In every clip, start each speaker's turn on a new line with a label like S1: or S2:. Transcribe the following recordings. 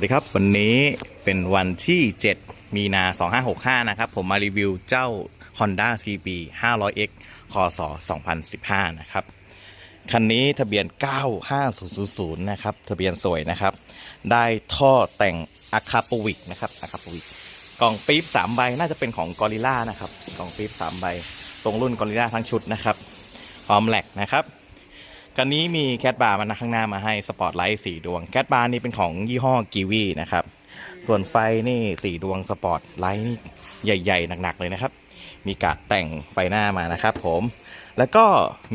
S1: วัสดีครับ วันนี้เป็นวันที่ 7 มีนา 2565 นะครับ ผมมารีวิวเจ้า Honda CB 500X คศ2015 นะครับ คันนี้ทะเบียน 95000 นะครับ ทะเบียนสวยนะครับ ได้ท่อแต่งอะคาปวิกนะครับอะคาปวิกกล่องปี๊บ3ใบน่าจะเป็นของกอริล่านะครับ กล่องปี๊บ3ใบ ตรงรุ่นกอริล่าทั้งชุดนะครับ พร้อมแหลกนะครับ คันนี้มีแคทบาร์มาข้างหน้ามาให้สปอตไลท์สีดวงแคทบาร์นี่เป็นของยี่ห้อกีวีนะครับ ส่วนไฟนี่สีดวงสปอตไลท์นี่ใหญ่ ๆ หนัก ๆ เลยนะครับ มีกาดแต่งไฟหน้ามานะครับผม แล้วก็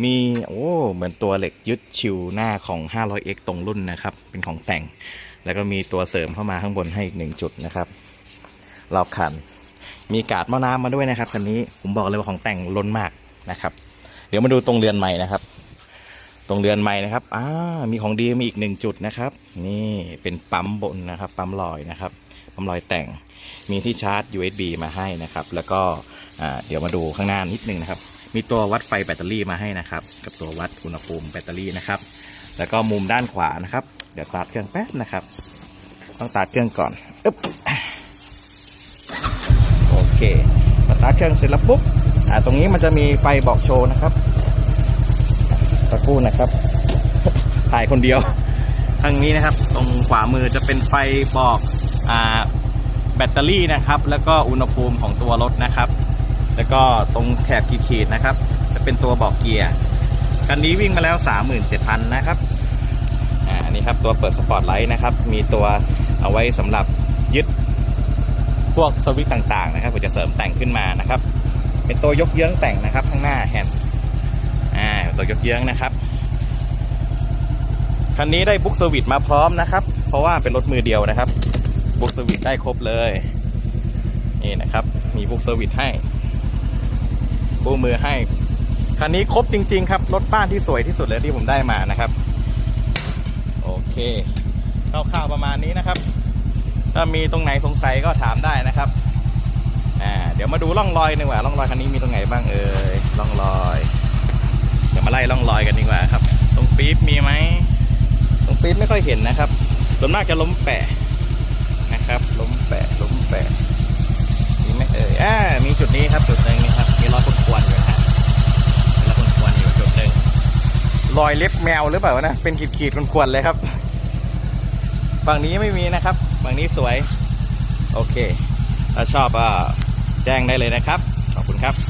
S1: มีโอ้เหมือนตัวเหล็กยึดชิวหน้าของ 500x ตรงรุ่นนะครับ เป็นของแต่ง แล้วก็มีตัวเสริมเข้ามาข้างบนให้อีกหนึ่งจุดนะครับรอบคัน มีกาดหม้อน้ำมาด้วยนะครับคันนี้ผมบอกเลยว่าของแต่งล้นมากนะครับ เดี๋ยวมาดูตรงเรือนใหม่นะครับ ตรงเรือนใหม่นะครับอ่ามีของดีมีอีกหนึ่งจุดนะครับ นี่เป็นปั๊มบนนะครับ ปั๊มลอยนะครับ ปั๊มลอยแต่ง มีที่ชาร์จ USB มาให้นะครับ แล้วก็เดี๋ยวมาดูข้างหน้านิดนึงนะครับ มีตัววัดไฟแบตเตอรี่มาให้นะครับ กับตัววัดอุณหภูมิแบตเตอรี่นะครับ แล้วก็มุมด้านขวานะครับ เดี๋ยวตัดเครื่องแป๊บนะครับ ต้องตัดเครื่องก่อนอึ๊บโอเคตาร์ทเครื่องเสร็จแล้วปุ๊บตรงนี้มันจะมีไฟบอกโชว์นะครับ สักครู่นะครับ ถ่ายคนเดียว ทางนี้นะครับ ตรงขวามือจะเป็นไฟบอกอ่าแบตเตอรี่นะครับ แล้วก็อุณหภูมิของตัวรถนะครับ แล้วก็ตรงแถบขีดๆนะครับ จะเป็นตัวบอกเกียร์คันนี้วิ่งมาแล้ว 37,000 นะครับอ่าอันนี้ครับตัวเปิดสปอตไลท์นะครับ มีตัวเอาไว้สำหรับยึดพวกสวิตต่างๆนะครับเพื่อจะเสริมแต่งขึ้นมานะครับ เป็นตัวยกเยื้องแต่งนะครับ ข้างหน้าแฮนด์ อ่าตัวยกเยื้องนะครับ คันนี้ได้บุ๊กเซอร์วิสมาพร้อมนะครับ เพราะว่าเป็นรถมือเดียวนะครับ บุ๊กเซอร์วิสได้ครบเลย นี่นะครับ มีบุ๊กเซอร์วิสให้บูมือให้ คันนี้ครบจริง ๆ ครับ รถบ้านที่สวยที่สุดเลยที่ผมได้มานะครับ โอเคคร่าวๆประมาณนี้นะครับ ถ้ามีตรงไหนสงสัยก็ถามได้นะครับ อ่า เดี๋ยวมาดูร่องรอยหนึ่งว่าร่องรอยคันนี้มีตรงไหนบ้างเอ่ยร่องรอย มาไล่ร่องรอยกันดีกว่าครับ ตรงปี๊บมีไหมตรงปี๊บไม่ค่อยเห็นนะครับส่วนมากจะล้มแปะนะครับ ล้มแปะล้มแปะมีไหมเอ่ยอ่ามีจุดนี้ครับจุดหนึ่งนี่ครับมีรอยควนๆอยู่นะฮะมีรอยควนๆอยู่จุดหนึ่งรอยเล็บแมวหรือเปล่านะเป็นขีดๆควนๆเลยครับฝั่งนี้ไม่มีนะครับฝั่งนี้สวย โอเค ถ้าชอบก็แจ้งได้เลยนะครับ ขอบคุณครับ